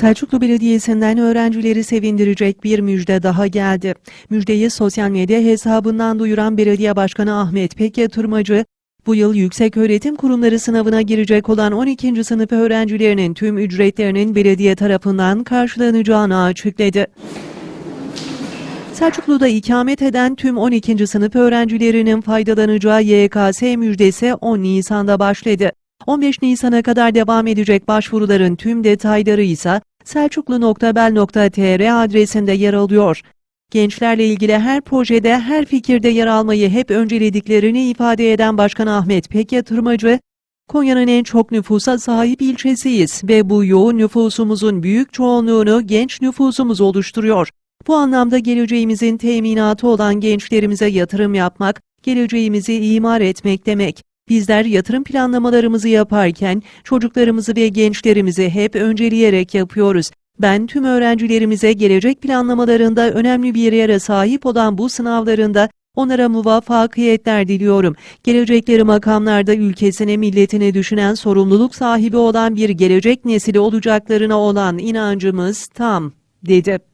Selçuklu Belediyesi'nden öğrencileri sevindirecek bir müjde daha geldi. Müjdeyi sosyal medya hesabından duyuran Belediye Başkanı Ahmet Pek Yatırmacı, bu yıl yüksek öğretim kurumları sınavına girecek olan 12. sınıf öğrencilerinin tüm ücretlerinin belediye tarafından karşılanacağını açıkladı. Selçuklu'da ikamet eden tüm 12. sınıf öğrencilerinin faydalanacağı YKS müjdesi 10 Nisan'da başladı. 15 Nisan'a kadar devam edecek başvuruların tüm detayları ise selçuklu.bel.tr adresinde yer alıyor. Gençlerle ilgili her projede, her fikirde yer almayı hep öncelediklerini ifade eden Başkan Ahmet Pek Yatırmacı, Konya'nın en çok nüfusa sahip ilçesiyiz ve bu yoğun nüfusumuzun büyük çoğunluğunu genç nüfusumuz oluşturuyor. Bu anlamda geleceğimizin teminatı olan gençlerimize yatırım yapmak, geleceğimizi imar etmek demek. Bizler yatırım planlamalarımızı yaparken çocuklarımızı ve gençlerimizi hep önceleyerek yapıyoruz. Ben tüm öğrencilerimize gelecek planlamalarında önemli bir yere sahip olan bu sınavlarında onlara muvaffakiyetler diliyorum. Gelecekleri makamlarda ülkesine, milletine düşünen sorumluluk sahibi olan bir gelecek nesili olacaklarına olan inancımız tam, dedi.